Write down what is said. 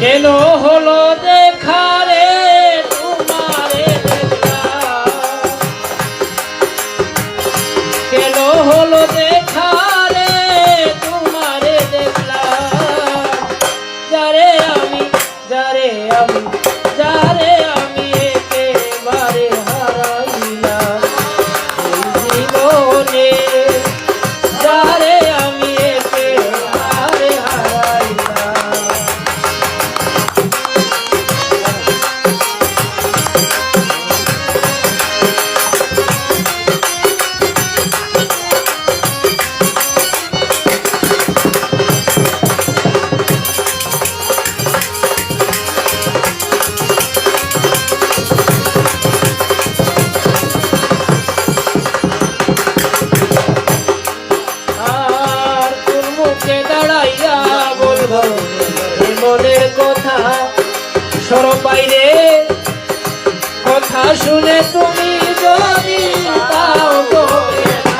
কেন হলো দেখা রে তোমারে দেখলাম কেন হলো দেখা রে তোমারে দেখলা যারে আমি যারে আমি সর বাইরে কথা শুনে তুমি যদি তাও বলে না।